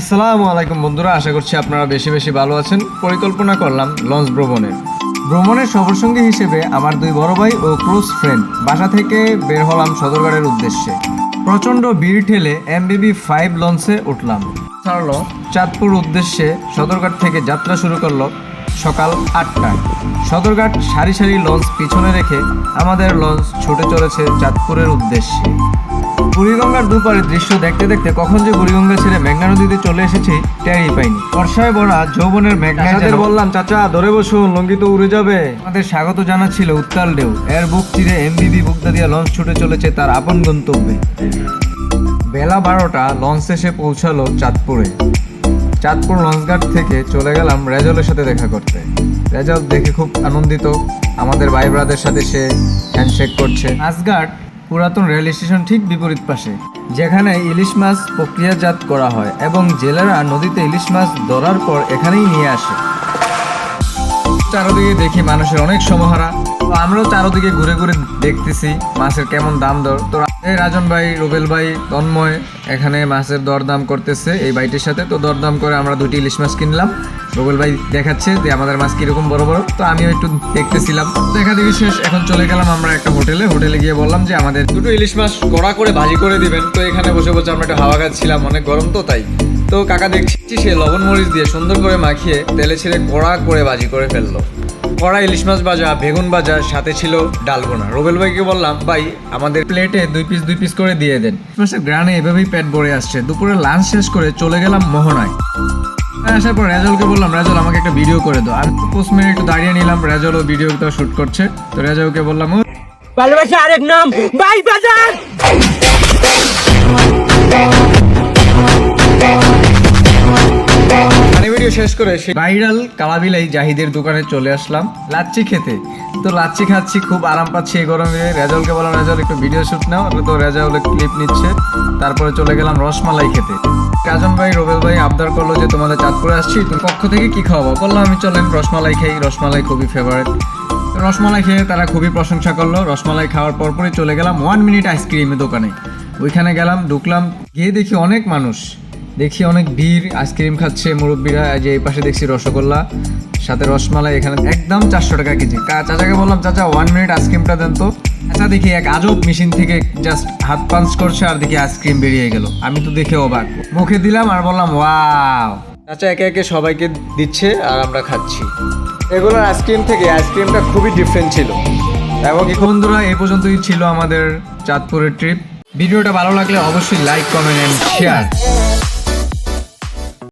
আসসালামু আলাইকুম বন্ধুরা, আশা করছি আপনারা বেশি বেশি ভালো আছেন। পরিকল্পনা করলাম লঞ্চ ভ্রমণের। ভ্রমণের সফরসঙ্গী হিসেবে আমার দুই বড় ভাই ও ক্লোজ ফ্রেন্ড বাসা থেকে বের হলাম সদরঘাটের উদ্দেশ্যে। প্রচণ্ড ভিড় ঠেলে এমবিবি ফাইভ লঞ্চে উঠলাম। ছাড়লো চাঁদপুর উদ্দেশ্যে সদরঘাট থেকে যাত্রা শুরু করল সকাল আটটায়। সদরঘাট সারি সারি লঞ্চ পিছনে রেখে আমাদের লঞ্চ ছুটে চলেছে চাঁদপুরের উদ্দেশ্যে। বুড়িগঙ্গার দুপারের দৃশ্য দেখতে দেখতে কখন যে বুড়িগঙ্গা ছেড়ে মেঘনা নদীতে চলে এসেছি টেরই পাইনি। বর্ষায় ভরা যৌবনের মেঘনাদের বললাম চাচা ধরে বসুন লঙ্গি তো উড়ে যাবে। আমাদের স্বাগত জানাচ্ছিল উত্তাল ঢেউ এর বুক চিরে এমবিবি বুকদা দিয়া লঞ্চ ছুটে চলেছে তার আপন গন্তব্যে। বেলা বারোটা লঞ্চ এসে পৌঁছালো চাঁদপুরে। চাঁদপুর লঞ্চঘাট থেকে চলে গেলাম রেজলের সাথে দেখা করতে। রেজল দেখে খুব আনন্দিত। আমাদের ভাই ব্রাদের সাথে সে হ্যান্ডশেক করছে। মাছঘাট পুরাতন রেল স্টেশন ঠিক বিপরীত পাশে, যেখানে ইলিশ মাছ প্রক্রিয়াজাত করা হয় এবং জেলেরা নদীতে ইলিশ মাছ ধরার পর এখানেই নিয়ে আসে। চারোদিকে দেখি মানুষের অনেক সমহারা। তো আমরাও চারোদিকে ঘুরে ঘুরে দেখতেছি মাছের কেমন দাম দর। তো এই রাজন ভাই, রুবেল ভাই, তন্ময় এখানে মাছের দরদাম করতেছে এই বাইটির সাথে। তো দরদাম করে আমরা দুটি ইলিশ মাছ কিনলাম। রুবেল ভাই দেখাচ্ছে যে আমাদের মাছ কীরকম বড় বড়। তো আমিও একটু দেখতেছিলাম। দেখা দেখি শেষ, এখন চলে গেলাম আমরা একটা হোটেলে। হোটেলে গিয়ে বললাম যে আমাদের দুটো ইলিশ মাছ কড়া করে ভাজি করে দিবেন। তো এখানে বসে বসে আমরা একটু হাওয়া খাচ্ছিলাম, অনেক গরম তো তাই। তো কাকা দেখছি সে লবণ মরিচ দিয়ে সুন্দর করে মাখিয়ে তেলে ছেড়ে কড়া করে ভাজি করে ফেলল। কড়া ইলিশ মাছ ভাজা, বেগুন ভাজা, সাথে ছিল ডালবোনা রোবেল ভাইকে বললাম, ভাই, আমাদের প্লেটে দুই পিস দুই পিস করে দিয়ে দেন। গ্রানে এভাবেই পেট ভরে আসছে। দুপুরে লাঞ্চ শেষ করে চলে গেলাম মোহনায়। আসার পর রেজলকে বললাম, রেজল, আমাকে একটা ভিডিও করে দাও। আমি পোস্ট মিনিট একটু দাঁড়িয়ে নিলাম, রেজলও ভিডিওটা শুট করছে। তো রেজলকে বললাম ভালোবাসা আরেক নাম বাই বাজার! শেষ করে ভাইরাল কালাবিলাই জাহিদের দোকানে চলে আসলাম লাচ্ছি খেতে। তো লাচ্ছি খাচ্ছি, খুব আরাম পাচ্ছি এই গরমে। রেজাউলকে বললাম, রেজাউল, একটু ভিডিও শ্যুট নাও। তো রেজাউল ক্লিপ নিচ্ছে। তারপরে চলে গেলাম রসমালাই খেতে। কাজন ভাই, রোবেল ভাই আবদার করল যে, তোমাদের চাঁদপুরে আসছি, তুমি পক্ষ থেকে কি খাওয়াবো? বললাম আমি চলেন রসমালাই খাই। রসমালাই খুবই ফেভারেট রসমালাই খেয়ে তারা খুবই প্রশংসা করল। রসমালাই খাওয়ার পরপরই চলে গেলাম ওয়ান মিনিট আইসক্রিমের দোকানে। ওইখানে গেলাম, ঢুকলাম, গিয়ে দেখি অনেক মানুষ। দেখি অনেক ভিড়, আইসক্রিম খাচ্ছে মুরব্বীরা যে এই পাশে দেখছি রসগোল্লা, সাথে রসমালাই, এখানে একদম চারশো টাকা কেজি। চাচাকে বললাম, চাচা ওয়ান মিনিট আইসক্রিমটা দেন তো। আচ্ছা দেখি এক আজব মেশিন থেকে জাস্ট হাত পাঞ্চ করছে আর দেখি আইসক্রিম বেরিয়ে গেল। আমি তো দেখে অবাক। মুখে দিলাম আর বললাম, ওয়াও! চাচা একে একে সবাইকে দিচ্ছে আর আমরা খাচ্ছি। এগুলোর আইসক্রিম থেকে আইসক্রিমটা খুবই ডিফারেন্ট ছিল। এবং বন্ধুরা এই পর্যন্তই ছিল আমাদের চাঁদপুরের ট্রিপ ভিডিওটা ভালো লাগলে অবশ্যই লাইক কমেন্ট এন্ড শেয়ার